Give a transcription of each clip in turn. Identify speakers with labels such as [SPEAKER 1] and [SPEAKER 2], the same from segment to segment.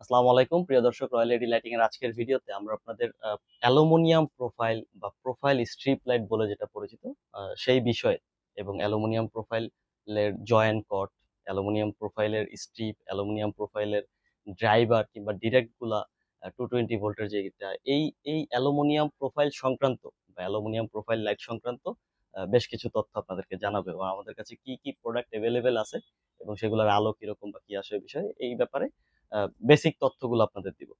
[SPEAKER 1] আসসালামু আলাইকুম। প্রিয় দর্শক রয়্যাল এডি লাইটিং এর আজকের ভিডিওতে আমরা আপনাদের অ্যালুমিনিয়াম প্রোফাইল বা প্রোফাইল স্ট্রিপ লাইট বলে যেটা পরিচিত সেই বিষয়ে এবং অ্যালুমিনিয়াম প্রোফাইলের জয়েন্ট কট, অ্যালুমিনিয়াম প্রোফাইলের স্ট্রিপ, অ্যালুমিনিয়াম প্রোফাইলের ড্রাইভার কিংবা ডিরেক্টগুলা টু টোয়েন্টি ভোল্টের যেটা এই এই অ্যালুমিনিয়াম প্রোফাইল সংক্রান্ত বা অ্যালুমিনিয়াম প্রোফাইল লাইট সংক্রান্ত বেশ কিছু তথ্য আপনাদেরকে জানাবে এবং আমাদের কাছে কি কি প্রোডাক্ট অ্যাভেলেবেল আছে এবং সেগুলোর আলো কীরকম বা কি আসে বিষয়ে, এই ব্যাপারে বেসিক তথ্যগুলো আপনাদের দিব।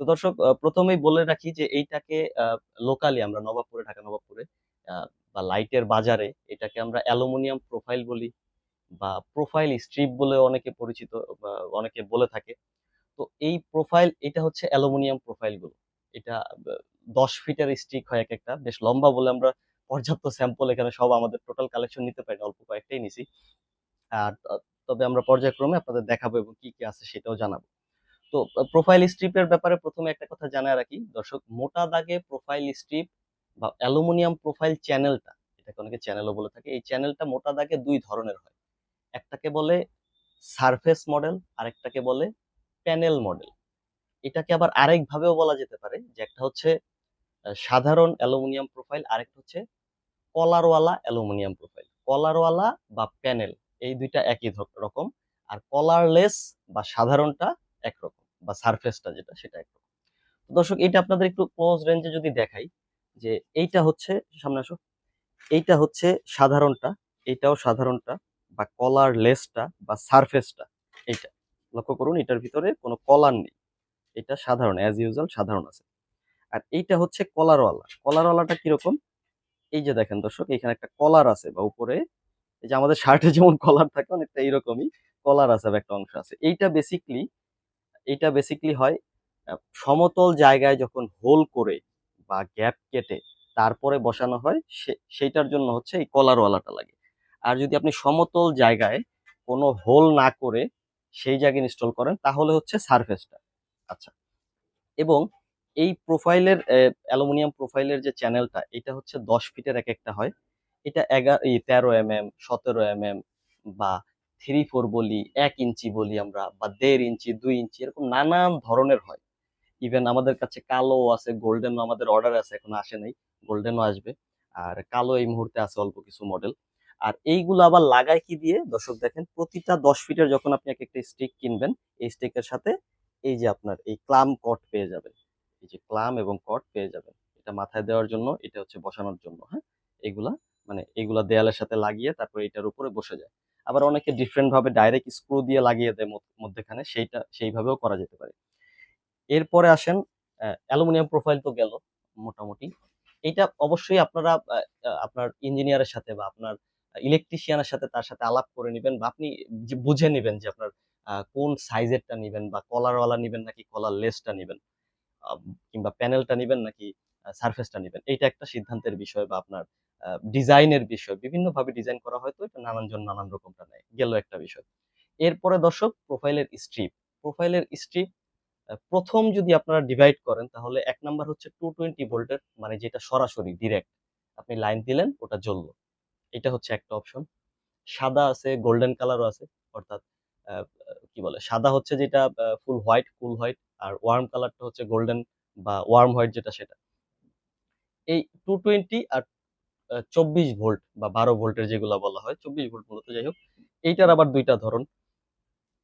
[SPEAKER 1] তো দর্শক প্রথমেই বলে রাখি যে এইটাকে লোকালি আমরা নবাবপুরে, ঢাকা নবাবপুরে বা লাইটের বাজারে এটাকে আমরা অ্যালুমিনিয়াম প্রোফাইল বলি বা প্রোফাইল স্ট্রিপ বলে অনেকে পরিচিত অনেকে বলে থাকে। তো এই প্রোফাইল এটা হচ্ছে অ্যালুমিনিয়াম প্রোফাইলগুলো। এটা দশ ফিটের স্টিক হয় এক একটা বেশ লম্বা বলে আমরা পর্যাপ্ত স্যাম্পল এখানে সব আমাদের টোটাল কালেকশন নিতে পারি অল্প কয়েকটাই নিছি। আর তবে আমরা পর্যায়ক্রমে আপনাদের দেখাবো এবং কি কি আছে সেটাও জানাব। তো প্রোফাইল স্ট্রিপের ব্যাপারে প্রথমে একটা কথা জানায় রাখি। দর্শক, মোটা দাগে প্রোফাইল স্ট্রিপ বা অ্যালুমিনিয়াম প্রোফাইল চ্যানেলটা এটাকে অনেকে চ্যানেলও বলে থাকে, এই চ্যানেলটা মোটা দাগে দুই ধরনের হয়। একটাকে বলে সারফেস মডেল আরেকটাকে বলে প্যানেল মডেল এটাকে আবার আরেক ভাবেও বলা যেতে পারে যে একটা হচ্ছে সাধারণ অ্যালুমিনিয়াম প্রোফাইল আরেকটা হচ্ছে কলারওয়ালা অ্যালুমিনিয়াম প্রোফাইল কলারওয়ালা বা প্যানেল এই দুইটা একই রকম। আর কলারলেস বা সাধারণটা একরকম বা সারফেসটা যেটা, সেটা একরকম। দর্শক এটা আপনাদের একটু ক্লোজ রেঞ্জে যদি দেখাই, যে এইটা হচ্ছে, সামনে আসো, এইটা হচ্ছে সাধারণটা এইটাও সাধারণটা বা কলার লেসটা বা সারফেসটা এইটা। লক্ষ্য করুন, এটার ভিতরে কোনো কলার নেই। এটা সাধারণ অ্যাজ ইউজুয়াল সাধারণ আছে। আর এইটা হচ্ছে কলারওয়ালা কলারওয়ালাটা কীরকম? এই যে দেখেন দর্শক, এখানে একটা কলার আছে বা উপরে এই যে আমাদের শার্টে যেমন কলার থাকে, অনেকটা এইরকমই কলার আছে একটা অংশ আছে। এইটা বেসিকলি এইটা বেসিকলি হয় সমতল জায়গায় যখন হোল করে বা গ্যাপ কেটে তারপরে বসানো হয় সেইটার জন্য হচ্ছে এই কলারওয়ালাটা লাগে। আর যদি আপনি সমতল জায়গায় কোনো হোল না করে সেই জায়গায় ইনস্টল করেন, তাহলে হচ্ছে সারফেসটা আচ্ছা। এবং এই প্রোফাইলের অ্যালুমিনিয়াম প্রোফাইলের যে চ্যানেলটা এটা হচ্ছে দশ ফিটের এক একটা হয়। এটা এগারো তেরো এম এম সতেরো এম এম বা থ্রি ফোর বলি, এক ইঞ্চি বলি আমরা, বা দেড় ইঞ্চি, দুই ইঞ্চি, এরকম নানান ধরনের হয়। ইভেন আমাদের কাছে কালো আছে গোল্ডেনও আমাদের অর্ডার আছে, এখনও আসে নাই গোল্ডেনও আসবে। আর কালো এই মুহূর্তে আছে অল্প কিছু মডেল আর এইগুলো আবার লাগায় কি দিয়ে? দর্শক দেখেন, প্রতিটা দশ ফিটের যখন আপনি এক একটা স্টিক কিনবেন, এই স্টিকের সাথে এই যে আপনার এই ক্লাম কট পেয়ে যাবেন। এই যে ক্লাম এবং কট পেয়ে যাবেন। এটা মাথায় দেওয়ার জন্য, এটা হচ্ছে বসানোর জন্য হ্যাঁ? এগুলা মানে এগুলা দেয়ালের সাথে লাগিয়ে তারপর এটার উপরে বসে যায়। আবার অনেকে ডিফারেন্ট ভাবে ডাইরেক্ট স্ক্রু দিয়ে লাগিয়ে দেয় মধ্যেখানে, সেইটা, সেইভাবেও করা যেতে পারে। এরপরে আসেন অ্যালুমিনিয়াম প্রোফাইল তো গেল মোটামুটি। এটা অবশ্যই আপনারা আপনার ইঞ্জিনিয়ারের সাথে বা আপনার ইলেকট্রিশিয়ানের সাথে তার সাথে আলাপ করে নেবেন বা আপনি বুঝে নেবেন যে আপনার কোন সাইজেরটা নেবেন বা কলারওয়ালা নেবেন নাকি কলার লেসটা নেবেন কিংবা প্যানেলটা নেবেন নাকি সারফেসটা নেবেন। এইটা একটা সিদ্ধান্তের বিষয় বা আপনার ডিজাইনের বিষয়, বিভিন্নভাবে ডিজাইন করা হয়তো এটা নানানজন নানান রকমটা নেয়, গেল একটা বিষয়। এরপরে দর্শক, প্রোফাইলের স্ট্রিপ প্রোফাইলের স্ট্রিপ প্রথম যদি আপনারা ডিভাইড করেন তাহলে এক নাম্বার হচ্ছে টু টোয়েন্টি ভোল্টের মানে যেটা সরাসরি ডিরেক্ট আপনি লাইন দিলেন, ওটা জ্বললো। এটা হচ্ছে একটা অপশন সাদা আছে গোল্ডেন কালারও আছে, অর্থাৎ কি বলে, সাদা হচ্ছে যেটা ফুল হোয়াইট ফুল হোয়াইট আর ওয়ার্ম কালারটা হচ্ছে গোল্ডেন বা ওয়ার্ম হোয়াইট যেটা সেটা। এই টু টোয়েন্টি আর চব্বিশ ভোল্ট বা বারো ভোল্টের যেগুলো বলা হয়, চব্বিশ ভোল্ট মূলত, যাই হোক। এইটার আবার দুইটা ধরন।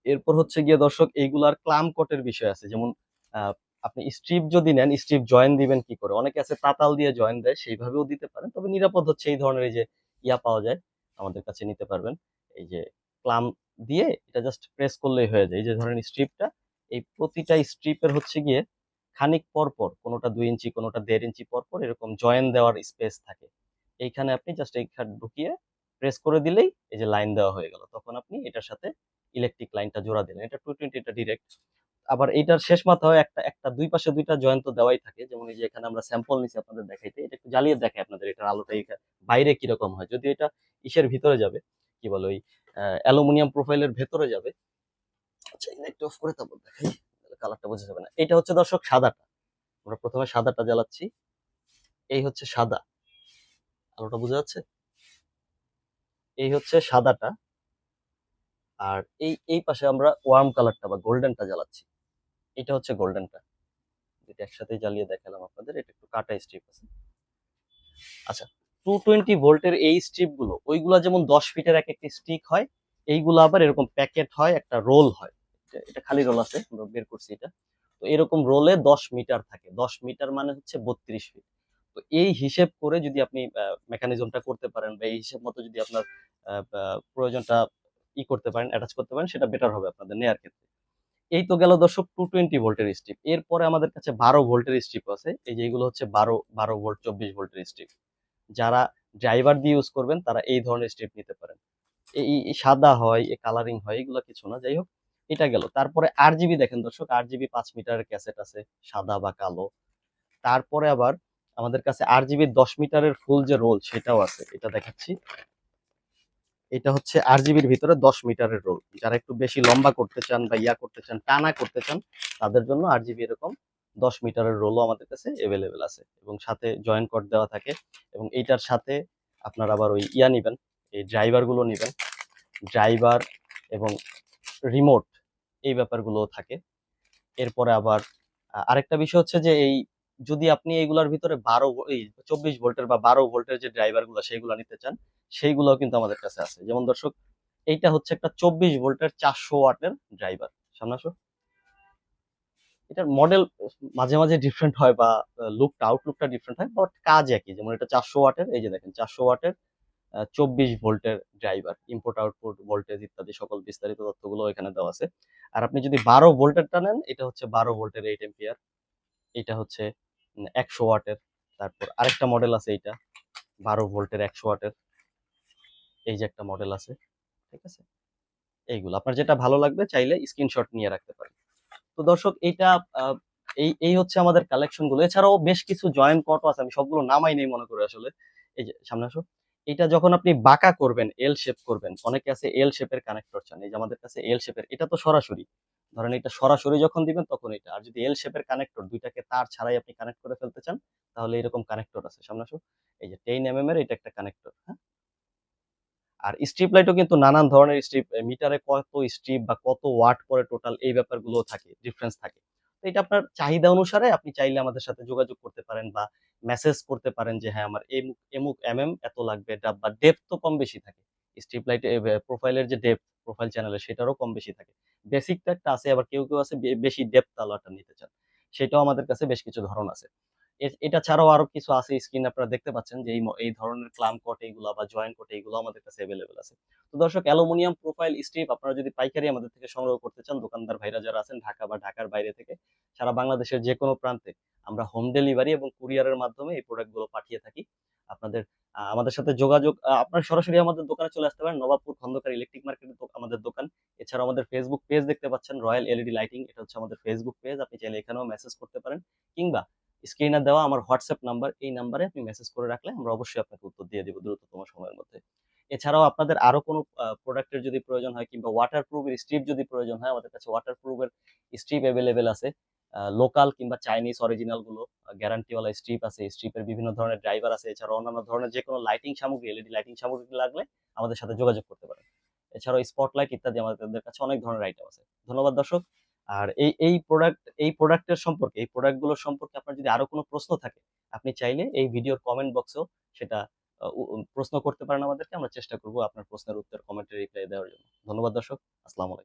[SPEAKER 1] এরপর হচ্ছে গিয়ে, দর্শক, এইগুলার ক্লাম কটের বিষয় আছে। যেমন আপনি স্ট্রিপ যদি নেন স্ট্রিপ জয়েন দিবেন কি করে? অনেকে আছে তাতাল দিয়ে জয়েন দেয়, সেইভাবেও দিতে পারেন। তবে নিরাপদ হচ্ছে এই ধরনের এই যে ইয়া পাওয়া যায়, আমাদের কাছে নিতে পারবেন। এই যে ক্লাম দিয়ে এটা জাস্ট প্রেস করলেই হয়ে যায়। এই যে ধরেন স্ট্রিপটা এই প্রতিটা স্ট্রিপের হচ্ছে গিয়ে খানিক পর পর কোনোটা দুই ইঞ্চি, কোনোটা দেড় ইঞ্চি পর পর এরকম জয়েন দেওয়ার স্পেস থাকে। এইখানে আপনি জাস্ট এইখানে ঢুকিয়ে প্রেস করে দিলেই এই যে লাইন দেওয়া হয়ে গেল। তখন আপনি এটার সাথে ইলেকট্রিক লাইনটা জোড়া দিলেন। এটা টু টোয়েন্টি এটা ডিরেক্ট আবার এইটার শেষ মাথায় একটা একটা দুই পাশে দুইটা জয়েন্ট তো দেওয়াই থাকে। যেমন এই যে এখানে আমরা স্যাম্পল নিছি আপনাদের দেখাইতে, এটা একটু জ্বালিয়ে দেখাই আপনাদের এটার আলোটা বাইরে কীরকম হয়। যদি এটা ইসের ভিতরে যাবে, কি বলে ওই অ্যালুমিনিয়াম প্রোফাইলের ভেতরে যাবে আচ্ছা একটু অফ করে তারপর দেখাই কালারটা বোঝা যাবে না। এটা হচ্ছে দর্শক সাদাটা। আমরা প্রথমে সাদাটা জ্বালাচ্ছি। এই হচ্ছে সাদা। আলোটা বোঝা যাচ্ছে? এই হচ্ছে সাদাটা। আর এই এই পাশে আমরা ওয়ার্ম কালারটা বা গোল্ডেনটা জ্বালাচ্ছি। এটা হচ্ছে গোল্ডেনটা এটা একসাথেই জ্বালিয়ে দেখালাম আপনাদের। এটা একটু কাটা স্ট্রিপ আছে। আচ্ছা টু টোয়েন্টি ভোল্টের এই স্ট্রিপগুলো, ওইগুলা যেমন দশ ফিটের এক একটি স্টিক হয়, এইগুলো আবার এরকম প্যাকেট হয়, একটা রোল হয়। এটা- এটা খালি রোল আছে, আমরা বের করছি এটা। তো এরকম রোলে দশ মিটার থাকে। দশ মিটার মানে হচ্ছে বত্রিশ ফিট তো এই হিসেব করে যদি আপনি মেকানিজমটা করতে পারেন বা এই হিসেব মতো যদি আপনার প্রয়োজনটা ই করতে পারেন অ্যাটাচ করতে পারেন, সেটা বেটার হবে আপনাদের নেয়ার ক্ষেত্রে। এই তো গেল দর্শক টু টোয়েন্টি ভোল্টের স্ট্রিপ এরপরে আমাদের কাছে বারো ভোল্টের স্ট্রিপ আছে। এই যে এগুলো হচ্ছে বারো বারো ভোল্ট চব্বিশ ভোল্টের স্ট্রিপ যারা ড্রাইভার দিয়ে ইউজ করবেন, তারা এই ধরনের স্ট্রিপ নিতে পারেন। এই এই সাদা হয় এই কালারিং হয়, এগুলো কিছু না, যাই হোক, এটা গেল। তারপরে আর জিবি দেখেন দর্শক আর জিবি পাঁচ মিটারের ক্যাসেট আছে, সাদা বা কালো। তারপরে আবার আমাদের কাছে আর জিবি দশ মিটারের ফুল যে রোল সেটাও আছে, এটা দেখাচ্ছি। এটা হচ্ছে আর জিবির ভিতরে দশ মিটারের রোল যারা একটু বেশি লম্বা করতে চান বা ইয়া করতে চান, টানা করতে চান, তাদের জন্য আর জিবি এরকম দশ মিটারের রোলও আমাদের কাছে এভেলেবেল আছে এবং সাথে জয়েন্ট কট দেওয়া থাকে এবং এইটার সাথে আপনার আবার ওই ইয়া নিবেন, এই ড্রাইভারগুলো নিবেন। ড্রাইভার এবং রিমোট এই ব্যাপারগুলো থাকে। এরপরে আবার আরেকটা বিষয় হচ্ছে যে এই যদি আপনি এইগুলোর ভিতরে বারো এই চব্বিশ ভোল্টের বা বারো ভোল্টের যে ড্রাইভারগুলো সেইগুলো নিতে চান, সেইগুলোও কিন্তু আমাদের কাছে আছে। যেমন দর্শক, এইটা হচ্ছে একটা চব্বিশ ভোল্টের চারশো ওয়াটের ড্রাইভার সামনে আসো। এটার মডেল মাঝে মাঝে ডিফারেন্ট হয় বা লুকটা আউটলুকটা ডিফারেন্ট হয় বাট কাজ একই। যেমন এটা চারশো ওয়াটের, এই যে দেখেন, চারশো ওয়াটের চব্বিশ ভোল্টের ড্রাইভার ইম্পোর্ট আউটপুট ভোল্টেজ ইত্যাদি সকল বিস্তারিত তথ্যগুলো এখানে দেওয়া আছে। আর আপনি যদি বারো ভোল্টেরটা নেন, এটা হচ্ছে বারো ভোল্টের এইট এম্পিয়ার এটা হচ্ছে একশো ওয়াটের। তারপর আরেকটা মডেল আছে এইটা, বারো ভোল্টের একশো ওয়াটের। এই যে একটা মডেল আছে, ঠিক আছে? এইগুলো, আপনার যেটা ভালো লাগবে চাইলে স্ক্রিনশট নিয়ে রাখতে পারেন। তো দর্শক, এইটা এই এই হচ্ছে আমাদের কালেকশনগুলো এছাড়াও বেশ কিছু জয়েন্ট কটও আছে, আমি সবগুলো নামাই নেই মনে করি আসলে। এই যে, সামনে আসো। এটা যখন আপনি বাঁকা করবেন এল শেপ করবেন, অনেকে আছে এল শেপের কানেক্টর চান। এই যে আমাদের কাছে এল শেপের এটা তো সরাসরি। ধরেন এটা সরাসরি যখন দিবেন তখন এটা। আর যদি এল শেপের কানেক্টর দুইটাকে তার ছাড়াই আপনি কানেক্ট করে ফেলতে চান, তাহলে এরকম কানেক্টর আছে। সামনে আসো। এই যে টেন এম এম এর এটা একটা কানেক্টর হ্যাঁ? আর স্ট্রিপ লাইটও কিন্তু নানান ধরনের স্ট্রিপ মিটারে কত স্ট্রিপ বা কত ওয়াট পরে টোটাল এই ব্যাপারগুলো থাকে ডিফারেন্স থাকে। তো এটা আপনার চাহিদা অনুসারে আপনি চাইলে আমাদের সাথে যোগাযোগ করতে পারেন বা মেসেজ করতে পারেন যে হ্যাঁ আমার এমুক এমুক এম এম এত লাগবে বা ডেপথ তো কম বেশি থাকে। স্ট্রিপ লাইট প্রোফাইলের যে ডেপ প্রোফাইল চ্যানেলে সেটারও কম বেশি থাকে। বেসিক একটা আছে, আবার কেউ কেউ আছে বেশি ডেপ আলোটা নিতে চান। সেটাও আমাদের কাছে বেশ কিছু ধরন আছে। এটা ছাড়াও আরও কিছু আছে স্ক্রিন আপনারা দেখতে পাচ্ছেন যে এই ধরনের ক্লাম কট এইগুলা বা জয়েন্ট কট এইগুলো আমাদের কাছে অ্যাভেলেবেল আছে। তো দর্শক অ্যালুমিনিয়াম প্রোফাইল স্ট্রিপ আপনারা যদি পাইকারি আমাদের থেকে সংগ্রহ করতে চান, দোকানদার ভাইরা যারা আছেন ঢাকা বা ঢাকার বাইরে থেকে, সারা বাংলাদেশের যে কোনো প্রান্তে আমরা হোম ডেলিভারি এবং কুরিয়ারের মাধ্যমে এই প্রোডাক্টগুলো পাঠিয়ে থাকি। আপনাদের আমাদের সাথে যোগাযোগ আপনারা সরাসরি আমাদের দোকানে চলে আসতে পারেন, নবাবপুর খন্দকার ইলেকট্রিক মার্কেটে আমাদের দোকান। এছাড়াও আমাদের ফেসবুক পেজ দেখতে পাচ্ছেন রয়্যাল এলইডি লাইটিং এটা হচ্ছে আমাদের ফেসবুক পেজ আপনি চাইলে এখানেও মেসেজ করতে পারেন, কিংবা স্ক্রিনে দেওয়া আমার হোয়াটসঅ্যাপ নাম্বার এই নাম্বারে আপনি মেসেজ করে রাখলে আমরা অবশ্যই আপনাকে উত্তর দিয়ে দেবো দ্রুততম সময়ের মধ্যে। এছাড়াও আপনাদের আরও কোনো প্রোডাক্টের যদি প্রয়োজন হয় কিংবা ওয়াটার প্রুফের স্ট্রিপ যদি প্রয়োজন হয়, আমাদের কাছে ওয়াটার প্রুফের স্ট্রিপ অ্যাভেলেবেল আছে। লোকাল কিংবা চাইনিজ অরিজিনালগুলো গ্যারান্টিওয়ালা স্ট্রিপ আছে স্ট্রিপের বিভিন্ন ধরনের ড্রাইভার আছে। এছাড়াও অন্যান্য ধরনের যে কোনো লাইটিং সামগ্রী এলইডি লাইটিং সামগ্রী লাগলে আমাদের সাথে যোগাযোগ করতে পারেন। এছাড়াও স্পটলাইট ইত্যাদি আমাদের কাছে অনেক ধরনের আইটেম আছে। ধন্যবাদ দর্শক। আর এই এই প্রোডাক্ট এই প্রোডাক্টের সম্পর্কে, এই প্রোডাক্টগুলো সম্পর্কে আপনার যদি আরও কোনো প্রশ্ন থাকে, আপনি চাইলে এই ভিডিওর কমেন্ট বক্সেও সেটা প্রশ্ন করতে পারেন আমাদেরকে। আমরা চেষ্টা করব আপনার প্রশ্নের উত্তর কমেন্টে রিপ্লাই দেওয়ার জন্য। ধন্যবাদ দর্শক। আসসালামু আলাইকুম।